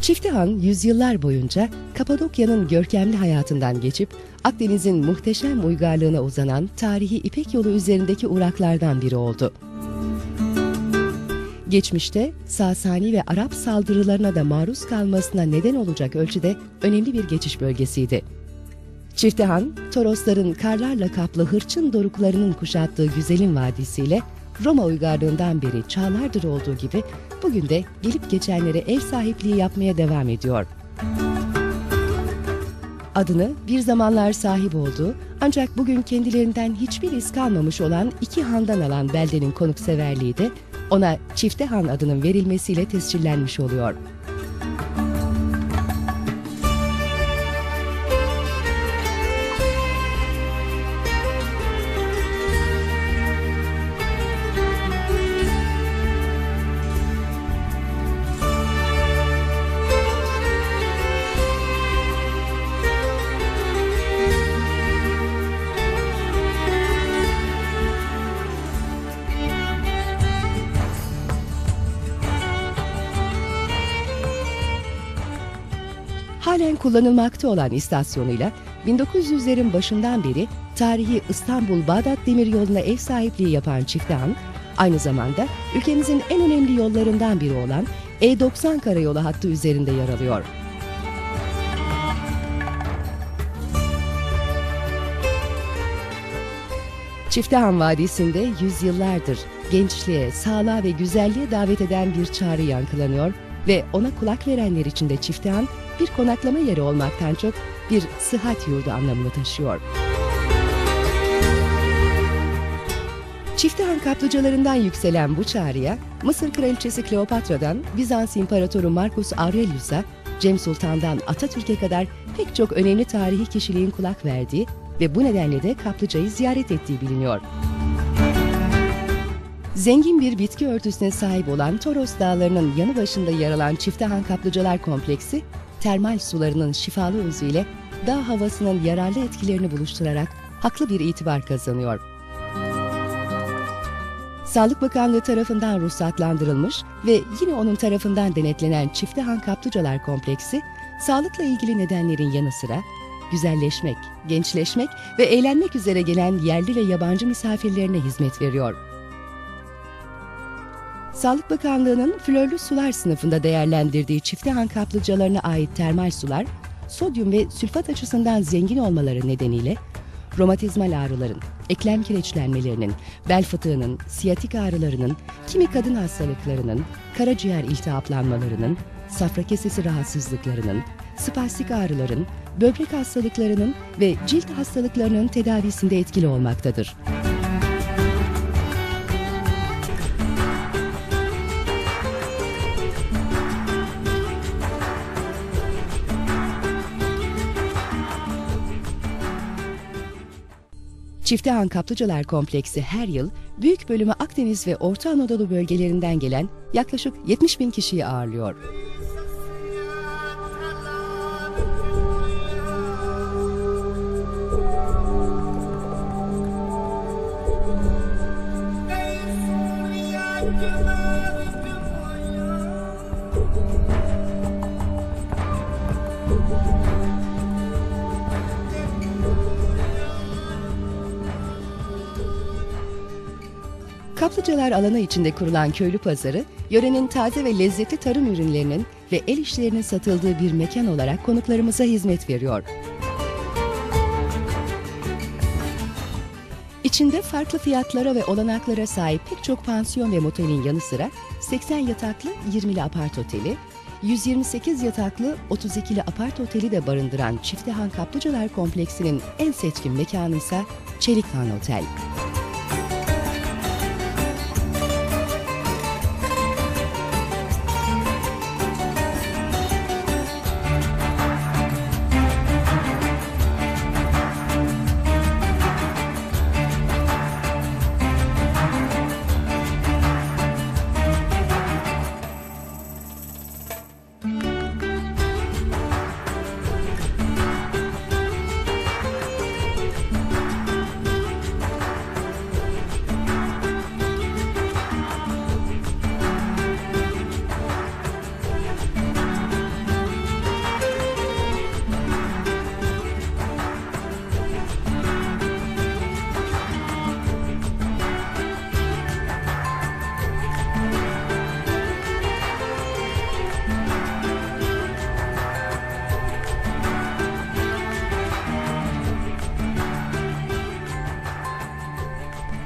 Çifti Han yüzyıllar boyunca Kapadokya'nın görkemli hayatından geçip Akdeniz'in muhteşem uygarlığına uzanan tarihi İpek yolu üzerindeki uğraklardan biri oldu. Geçmişte Sasani ve Arap saldırılarına da maruz kalmasına neden olacak ölçüde önemli bir geçiş bölgesiydi. Çiftehan, Torosların karlarla kaplı hırçın doruklarının kuşattığı güzelim vadisiyle Roma uygarlığından beri çağlardır olduğu gibi bugün de gelip geçenlere ev sahipliği yapmaya devam ediyor. Adını bir zamanlar sahip olduğu ancak bugün kendilerinden hiçbir iz kalmamış olan iki handan alan beldenin konukseverliği de ona Çifte Han adının verilmesiyle tescillenmiş oluyor. Halen kullanılmakta olan istasyonuyla 1900'lerin başından beri tarihi İstanbul-Bağdat Demiryolu'na ev sahipliği yapan Çiftehan, aynı zamanda ülkemizin en önemli yollarından biri olan E90 karayolu hattı üzerinde yer alıyor. Çiftehan Vadisi'nde yüzyıllardır gençliğe, sağlığa ve güzelliğe davet eden bir çağrı yankılanıyor ve ona kulak verenler için de Çiftehan bir konaklama yeri olmaktan çok bir sıhhat yurdu anlamını taşıyor. Çiftehan kaplıcalarından yükselen bu çağrıya Mısır Kraliçesi Kleopatra'dan Bizans İmparatoru Marcus Aurelius'a, Cem Sultan'dan Atatürk'e kadar pek çok önemli tarihi kişiliğin kulak verdiği ve bu nedenle de kaplıcayı ziyaret ettiği biliniyor. Zengin bir bitki örtüsüne sahip olan Toros Dağları'nın yanı başında yer alan Çiftehan Kaplıcalar Kompleksi, termal sularının şifalı özüyle dağ havasının yararlı etkilerini buluşturarak haklı bir itibar kazanıyor. Sağlık Bakanlığı tarafından ruhsatlandırılmış ve yine onun tarafından denetlenen Çiftehan Kaplıcalar Kompleksi, sağlıkla ilgili nedenlerin yanı sıra güzelleşmek, gençleşmek ve eğlenmek üzere gelen yerli ve yabancı misafirlerine hizmet veriyor. Sağlık Bakanlığı'nın florlu sular sınıfında değerlendirdiği Çiftehan kaplıcalarına ait termal sular, sodyum ve sülfat açısından zengin olmaları nedeniyle romatizmal ağrıların, eklem kireçlenmelerinin, bel fıtığının, siyatik ağrılarının, kimi kadın hastalıklarının, karaciğer iltihaplanmalarının, safra kesesi rahatsızlıklarının, spastik ağrıların, böbrek hastalıklarının ve cilt hastalıklarının tedavisinde etkili olmaktadır. Çiftehan Kaplıcalar Kompleksi her yıl büyük bölümü Akdeniz ve Orta Anadolu bölgelerinden gelen yaklaşık 70 bin kişiyi ağırlıyor. Kaplıcalar alanı içinde kurulan köylü pazarı, yörenin taze ve lezzetli tarım ürünlerinin ve el işlerinin satıldığı bir mekan olarak konuklarımıza hizmet veriyor. İçinde farklı fiyatlara ve olanaklara sahip pek çok pansiyon ve motelin yanı sıra 80 yataklı 20'li apart oteli, 128 yataklı 32'li apart oteli de barındıran Çiftehan Kaplıcalar Kompleksi'nin en seçkin mekanı ise Çelikhan Otel.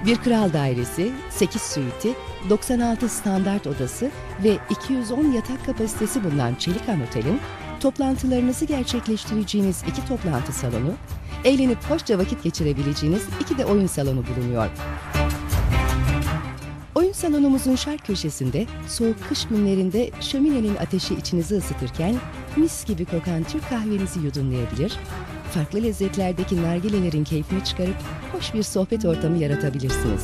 Bir kral dairesi, 8 suiti, 96 standart odası ve 210 yatak kapasitesi bulunan Çelikan Otel'in toplantılarınızı gerçekleştireceğiniz iki toplantı salonu, eğlenip hoşça vakit geçirebileceğiniz iki de oyun salonu bulunuyor. Oyun salonumuzun şark köşesinde soğuk kış günlerinde şöminenin ateşi içinizi ısıtırken mis gibi kokan Türk kahvenizi yudumlayabilir, farklı lezzetlerdeki nargilelerin keyfini çıkarıp hoş bir sohbet ortamı yaratabilirsiniz.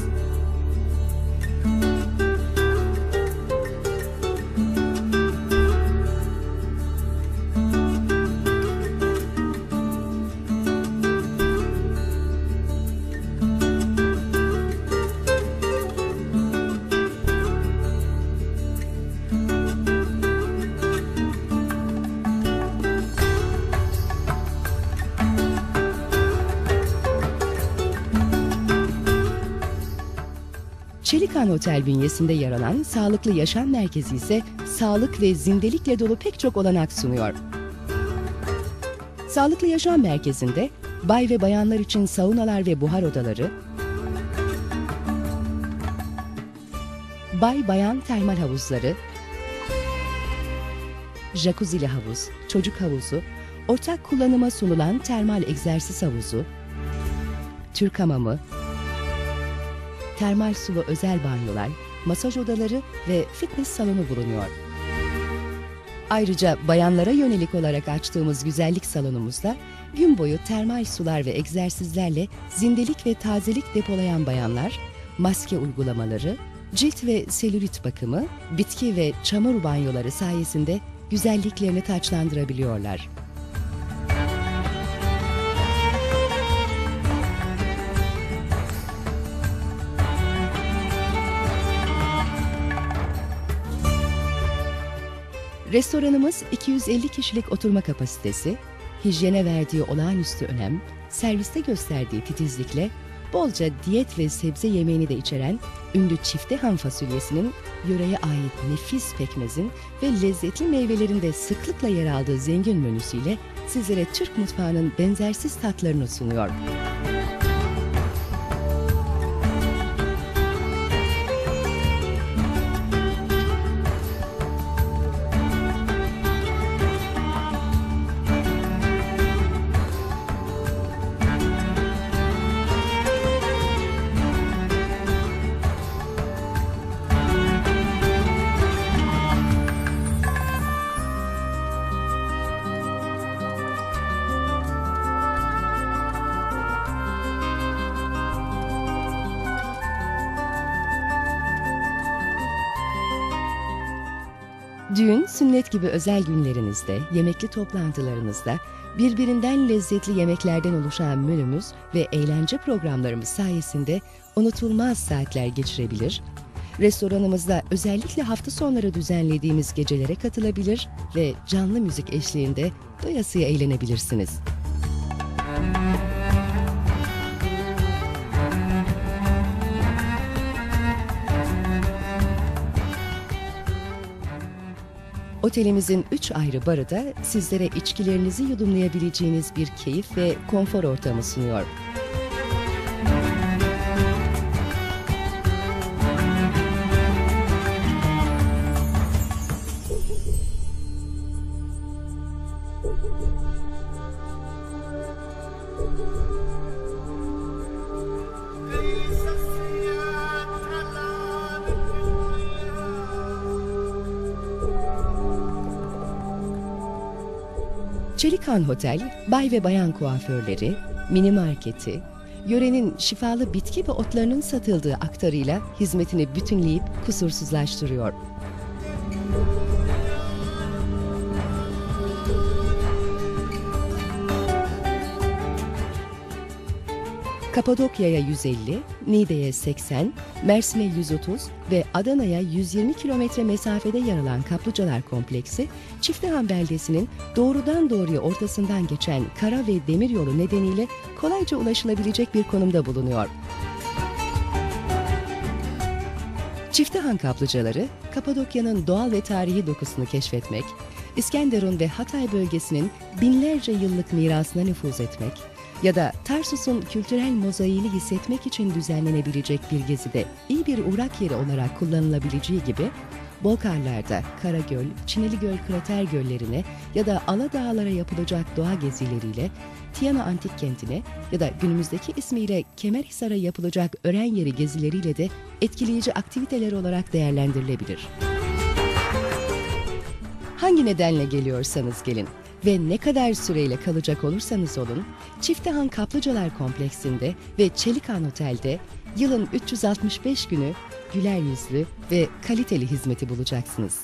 Çelikan Otel bünyesinde yer alan Sağlıklı Yaşam Merkezi ise sağlık ve zindelikle dolu pek çok olanak sunuyor. Sağlıklı Yaşam Merkezi'nde bay ve bayanlar için saunalar ve buhar odaları, bay bayan termal havuzları, jacuzzi'li havuz, çocuk havuzu, ortak kullanıma sunulan termal egzersiz havuzu, Türk hamamı, termal sulu özel banyolar, masaj odaları ve fitness salonu bulunuyor. Ayrıca bayanlara yönelik olarak açtığımız güzellik salonumuzda gün boyu termal sular ve egzersizlerle zindelik ve tazelik depolayan bayanlar, maske uygulamaları, cilt ve selülit bakımı, bitki ve çamur banyoları sayesinde güzelliklerini taçlandırabiliyorlar. Restoranımız 250 kişilik oturma kapasitesi, hijyene verdiği olağanüstü önem, serviste gösterdiği titizlikle bolca diyet ve sebze yemeğini de içeren ünlü çifte ham fasulyesinin yöreye ait nefis pekmezin ve lezzetli meyvelerin de sıklıkla yer aldığı zengin menüsüyle sizlere Türk mutfağının benzersiz tatlarını sunuyor. Düğün, sünnet gibi özel günlerinizde, yemekli toplantılarınızda birbirinden lezzetli yemeklerden oluşan menümüz ve eğlence programlarımız sayesinde unutulmaz saatler geçirebilir, restoranımızda özellikle hafta sonları düzenlediğimiz gecelere katılabilir ve canlı müzik eşliğinde doyasıya eğlenebilirsiniz. Otelimizin üç ayrı barı da sizlere içkilerinizi yudumlayabileceğiniz bir keyif ve konfor ortamı sunuyor. Çelikan Hotel, bay ve bayan kuaförleri, mini marketi, yörenin şifalı bitki ve otlarının satıldığı aktarıyla hizmetini bütünleyip kusursuzlaştırıyor. Kapadokya'ya 150, Niğde'ye 80, Mersin'e 130 ve Adana'ya 120 kilometre mesafede yer alan Kaplıcalar Kompleksi, Çiftehan beldesinin doğrudan doğruya ortasından geçen kara ve demir yolu nedeniyle kolayca ulaşılabilecek bir konumda bulunuyor. Çiftehan kaplıcaları, Kapadokya'nın doğal ve tarihi dokusunu keşfetmek, İskenderun ve Hatay bölgesinin binlerce yıllık mirasına nüfuz etmek, ya da Tarsus'un kültürel mozaiğini hissetmek için düzenlenebilecek bir gezide iyi bir uğrak yeri olarak kullanılabileceği gibi Bolkarlar'da Karagöl, Çineligöl krater göllerine ya da Aladağlara yapılacak doğa gezileriyle Tiana Antik Kenti'ne ya da günümüzdeki ismiyle Kemerhisar'a yapılacak öğren yeri gezileriyle de etkileyici aktiviteler olarak değerlendirilebilir. Hangi nedenle geliyorsanız gelin ve ne kadar süreyle kalacak olursanız olun, Çiftehan Kaplıcalar Kompleksinde ve Çelikan Otel'de yılın 365 günü güler yüzlü ve kaliteli hizmeti bulacaksınız.